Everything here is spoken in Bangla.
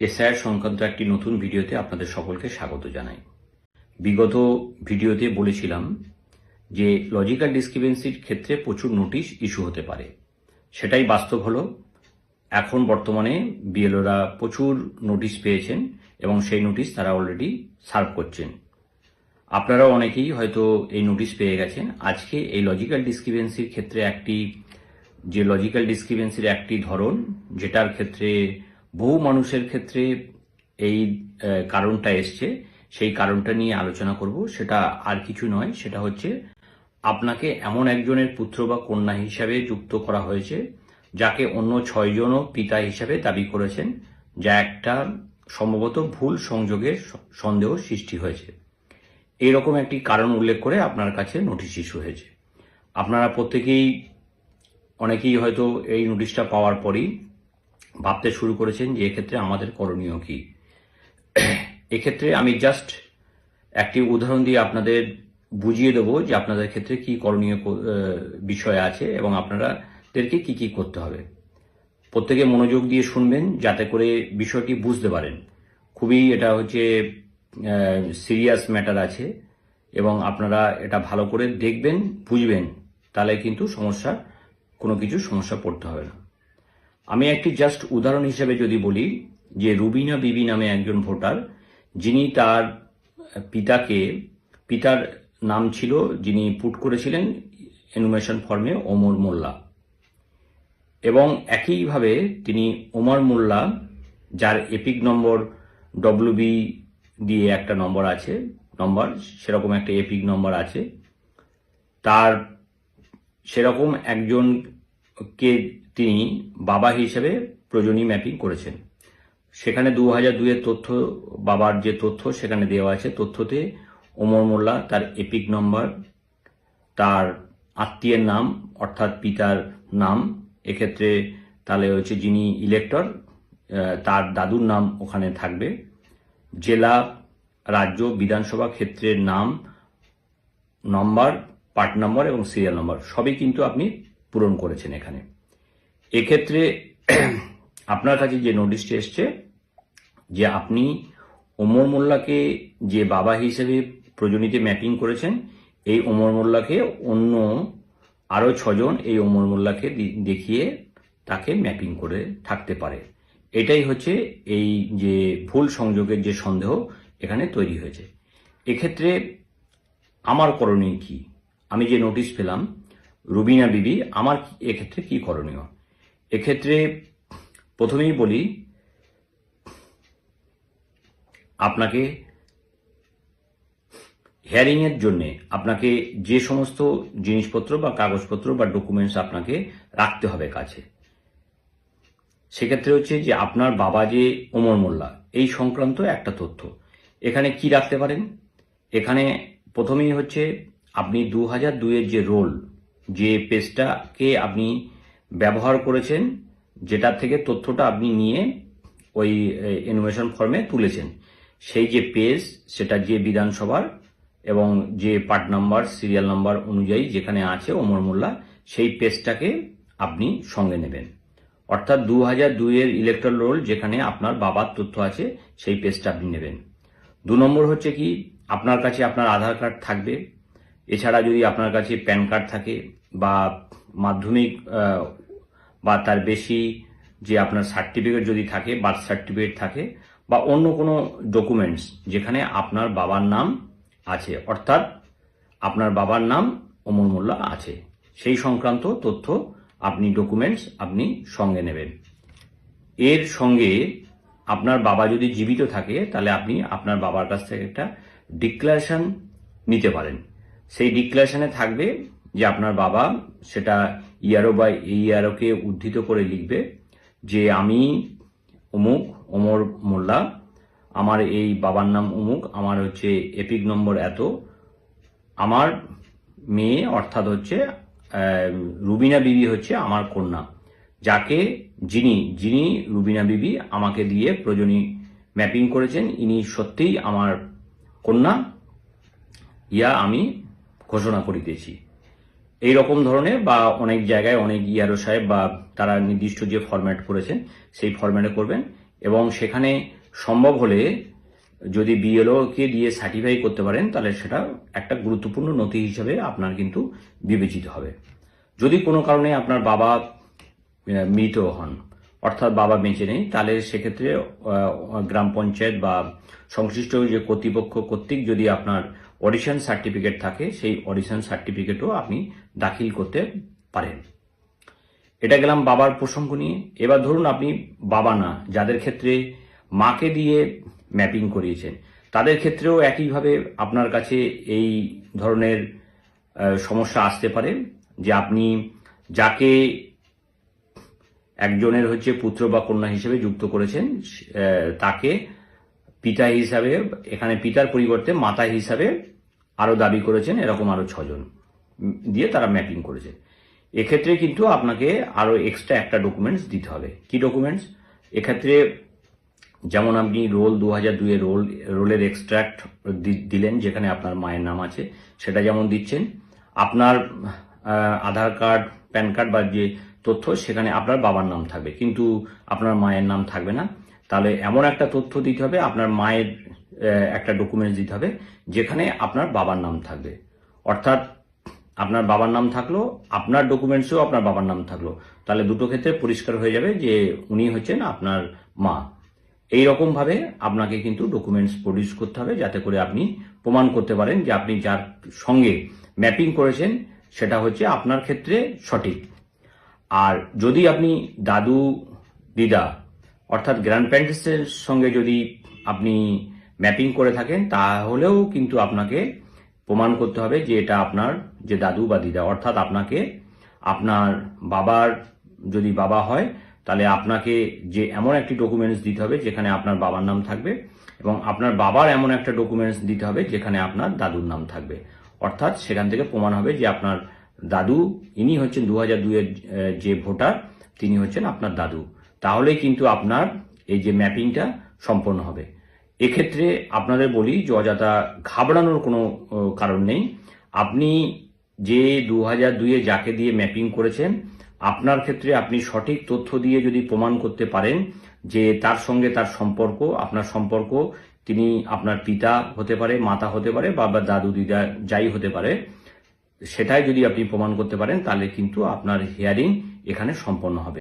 এসআইআর সংক্রান্ত একটি নতুন ভিডিওতে আপনাদের সকলকে স্বাগত জানাই। বিগত ভিডিওতে বলেছিলাম যে লজিক্যাল ডিসক্রিপেন্সির ক্ষেত্রে প্রচুর নোটিশ ইস্যু হতে পারে। সেটাই বাস্তব হলো। এখন বর্তমানে বিএলওরা প্রচুর নোটিশ পেয়েছেন এবং সেই নোটিশ তারা অলরেডি সার্ভ করছেন। আপনারাও অনেকেই হয়তো এই নোটিশ পেয়ে গেছেন। আজকে এই লজিক্যাল ডিসক্রিপেন্সির ক্ষেত্রে একটি, যে লজিক্যাল ডিসক্রিপেন্সির একটি ধরন, যেটার ক্ষেত্রে বহু মানুষের ক্ষেত্রে এই কারণটা এসছে। সেই কারণটা নিয়ে আলোচনা করব। সেটা আর কিছু নয়। সেটা হচ্ছে আপনাকে এমন একজনের পুত্র বা কন্যা হিসাবে যুক্ত করা হয়েছে, যাকে অন্য ছয়জনও পিতা হিসাবে দাবি করেছেন, যা একটা সম্ভবত ভুল সংযোগের সন্দেহ সৃষ্টি হয়েছে। এইরকম একটি কারণ উল্লেখ করে আপনার কাছে নোটিশ ইস্যু হয়েছে। আপনারা প্রত্যেকেই, অনেকেই হয়তো এই নোটিশটা পাওয়ার পরই ভাবতে শুরু করেছেন যে এক্ষেত্রে আমাদের করণীয় কি। এক্ষেত্রে আমি জাস্ট একটি উদাহরণ দিয়ে আপনাদের বুঝিয়ে দেবো যে আপনাদের ক্ষেত্রে কি করণীয় বিষয় আছে এবং আপনারাদেরকে কি কি করতে হবে। প্রত্যেকে মনোযোগ দিয়ে শুনবেন যাতে করে বিষয়টি বুঝতে পারেন। খুবই এটা হচ্ছে সিরিয়াস ম্যাটার আছে এবং আপনারা এটা ভালো করে দেখবেন, বুঝবেন, তাহলে কিন্তু সমস্যা, কোনো কিছু সমস্যা পড়তে হবে না। আমি একটি জাস্ট উদাহরণ হিসেবে যদি বলি যে রুবিনা বিবি নামে একজন ভোটার, যিনি তার পিতাকে, পিতার নাম ছিল যিনি পুট করেছিলেন এনুমেশন ফর্মে ওমর মোল্লা। এবং একইভাবে তিনি ওমর মোল্লা, যার এপিক নম্বর ডব্লিউবি দিয়ে একটা নম্বর আছে, নম্বর, সেরকম একটা এপিক নম্বর আছে। তার সেরকম একজনকে তিনি বাবা হিসেবে প্রয়োজনীয় ম্যাপিং করেছেন। সেখানে দু হাজার দুইয়ের তথ্য, বাবার যে তথ্য সেখানে দেওয়া আছে। তথ্যতে ওমর মোল্লা তার এপিক নম্বর তার আত্মীয়ের নাম, অর্থাৎ পিতার নাম, এক্ষেত্রে তাহলে হচ্ছে যিনি ইলেক্টর তার দাদুর নাম ওখানে থাকবে। জেলা, রাজ্য, বিধানসভা ক্ষেত্রের নাম নম্বর পার্ট নম্বর এবং সিরিয়াল নম্বর সবই কিন্তু আপনি পূরণ করেছেন এখানে। এক্ষেত্রে আপনার কাছে যে নোটিশটি এসছে, যে আপনি ওমর মোল্লাকে যে বাবা হিসেবে প্রজনীতে ম্যাপিং করেছেন, এই ওমর মোল্লাকে অন্য আরও ছজন এই ওমর মোল্লাকে দেখিয়ে তাকে ম্যাপিং করে থাকতে পারে। এটাই হচ্ছে এই যে ভুল সংযোগের যে সন্দেহ এখানে তৈরি হয়েছে। এক্ষেত্রে আমার করণীয় কি? আমি যে নোটিশ পেলাম, রুবিনা বিবি, আমার এক্ষেত্রে কি করণীয়? এক্ষেত্রে প্রথমেই বলি, আপনাকে হিয়ারিংয়ের জন্যে আপনাকে যে সমস্ত জিনিসপত্র বা কাগজপত্র বা ডকুমেন্টস আপনাকে রাখতে হবে কাছে, সেক্ষেত্রে হচ্ছে যে আপনার বাবা যে ওমর মোল্লা, এই সংক্রান্ত একটা তথ্য। এখানে কি রাখতে পারেন? এখানে প্রথমেই হচ্ছে আপনি দু হাজার দুইয়ের যে রোল যে পেজটাকে আপনি ব্যবহার করেছেন, যেটার থেকে তথ্যটা আপনি নিয়ে ওই ইনোভেশন ফর্মে তুলেছেন। সেই যে পেজ সেটা যে বিধানসভার এবং যে পার্ট নাম্বার সিরিয়াল নাম্বার অনুযায়ী যেখানে আছে ওমর মোল্লা, সেই পেজটাকে আপনি সঙ্গে নেবেন। অর্থাৎ দু হাজার দুইয়ের ইলেকট্রাল রোল যেখানে আপনার বাবার তথ্য আছে, সেই পেজটা আপনি নেবেন। দু নম্বর হচ্ছে কি, আপনার কাছে আপনার আধার কার্ড থাকবে। এছাড়া যদি আপনার কাছে প্যান কার্ড থাকে বা মাধ্যমিক বা তার বেশি যে আপনার সার্টিফিকেট যদি থাকে বার্থ সার্টিফিকেট থাকে, বা অন্য কোনো ডকুমেন্টস যেখানে আপনার বাবার নাম আছে, অর্থাৎ আপনার বাবার নাম অমর মোল্লা আছে, সেই সংক্রান্ত তথ্য আপনি ডকুমেন্টস আপনি সঙ্গে নেবেন। এর সঙ্গে আপনার বাবা যদি জীবিত থাকে, তাহলে আপনি আপনার বাবার কাছ থেকে একটা ডিক্লারেশন নিতে পারেন। সেই ডিক্লারেশনে থাকবে যে আপনার বাবা সেটা ইয়ারো বা ইয়ারোকে উদ্ধৃত করে লিখবে যে আমি অমুক ওমর মোল্লা, আমার এই বাবার নাম অমুক আমার হচ্ছে এপিক নম্বর এত। আমার মেয়ে অর্থাৎ হচ্ছে রুবিনা বিবি হচ্ছে আমার কন্যা, যাকে যিনি যিনি রুবিনা বিবি আমাকে দিয়ে প্রয়োজনীয় ম্যাপিং করেছেন, ইনি সত্যিই আমার কন্যা। ইয়া আমি ঘোষণা করিতেছি এই রকম ধরনের বা অনেক জায়গায় অনেক ইয়ারো সাহেব বা তারা নির্দিষ্ট যে ফরম্যাট করেছেন, সেই ফরম্যাটে করবেন এবং সেখানে সম্ভব হলে যদি বিএলও কে দিয়ে সার্টিফাই করতে পারেন, তাহলে সেটা একটা গুরুত্বপূর্ণ নথি হিসেবে আপনার কিন্তু বিবেচিত হবে। যদি কোনো কারণে আপনার বাবা মৃত হন, অর্থাৎ বাবা বেঁচে নেই, তাহলে সেক্ষেত্রে গ্রাম পঞ্চায়েত বা সংশ্লিষ্ট যে কর্তৃপক্ষ কর্তৃক যদি আপনার অডিশন সার্টিফিকেট থাকে, সেই অডিশন সার্টিফিকেটও আপনি দাখিল করতে পারেন। এটা গেলাম বাবার প্রসঙ্গ নিয়ে। এবার ধরুন আপনি বাবা না, যাদের ক্ষেত্রে মাকে দিয়ে ম্যাপিং করিয়েছেন, তাদের ক্ষেত্রেও একইভাবে আপনার কাছে এই ধরনের সমস্যা আসতে পারে যে আপনি যাকে একজনের হচ্ছে পুত্র বা কন্যা হিসেবে যুক্ত করেছেন তাকে পিতা হিসাবে, এখানে পিতার পরিবর্তে মাতা হিসাবে আরও দাবি করেছেন, এরকম আরও ছজন দিয়ে তারা ম্যাপিং করেছে। এক্ষেত্রে কিন্তু আপনাকে আরও এক্সট্রা একটা ডকুমেন্টস দিতে হবে। কি ডকুমেন্টস এক্ষেত্রে যেমন আপনি রোল দু হাজার দুয়ে রোল, রোলের এক্সট্রাক্ট দিলেন, যেখানে আপনার মায়ের নাম আছে, সেটা যেমন দিচ্ছেন। আপনার আধার কার্ড, প্যান কার্ড বা যে তথ্য, সেখানে আপনার বাবার নাম থাকবে। কিন্তু আপনার মায়ের নাম থাকবে না। তাহলে এমন একটা তথ্য দিতে হবে, আপনার মায়ের একটা ডকুমেন্টস দিতে হবে, যেখানে আপনার বাবার নাম থাকবে। অর্থাৎ আপনার বাবার নাম থাকল, আপনার ডকুমেন্টসেও আপনার বাবার নাম থাকল। তাহলে দুটো ক্ষেত্রে পরিষ্কার হয়ে যাবে যে উনি হচ্ছেন আপনার মা। এই রকম ভাবে আপনাকে কিন্তু ডকুমেন্টস প্রডিউস করতে হবে, যাতে করে আপনি প্রমাণ করতে পারেন যে আপনি যার সঙ্গে ম্যাপিং করেছেন, সেটা হচ্ছে আপনার ক্ষেত্রে সঠিক। আর যদি আপনি দাদু, দিদা অর্থাৎ গ্র্যান্ড প্যারেন্টসের সঙ্গে যদি আপনি ম্যাপিং করে থাকেন, তাহলেও কিন্তু আপনাকে প্রমাণ করতে হবে যে এটা আপনার যে দাদু বা দিদা। অর্থাৎ আপনাকে আপনার বাবার যদি বাবা হয়, তাহলে আপনাকে যে এমন একটি ডকুমেন্টস দিতে হবে যেখানে আপনার বাবার নাম থাকবে এবং আপনার বাবার এমন একটা ডকুমেন্টস দিতে হবে যেখানে আপনার দাদুর নাম থাকবে। অর্থাৎ সেখান থেকে প্রমাণ হবে যে আপনার দাদু, ইনি হচ্ছেন দু হাজার দুইয়ের যে ভোটার, তিনি হচ্ছেন আপনার দাদু। তাহলেই কিন্তু আপনার এই যে ম্যাপিংটা সম্পন্ন হবে। এক্ষেত্রে আপনাদের বলি যে অযথা ঘাবড়ানোর কোনো কারণ নেই। আপনি যে দু হাজার দুইয়ে যাকে দিয়ে ম্যাপিং করেছেন, আপনার ক্ষেত্রে আপনি সঠিক তথ্য দিয়ে যদি প্রমাণ করতে পারেন যে তার সঙ্গে তার সম্পর্ক, আপনার সম্পর্ক, তিনি আপনার পিতা হতে পারে, মাতা হতে পারে, বা দাদু, দিদা, যাই হতে পারে, সেটাই যদি আপনি প্রমাণ করতে পারেন, তাহলে কিন্তু আপনার হিয়ারিং এখানে সম্পন্ন হবে।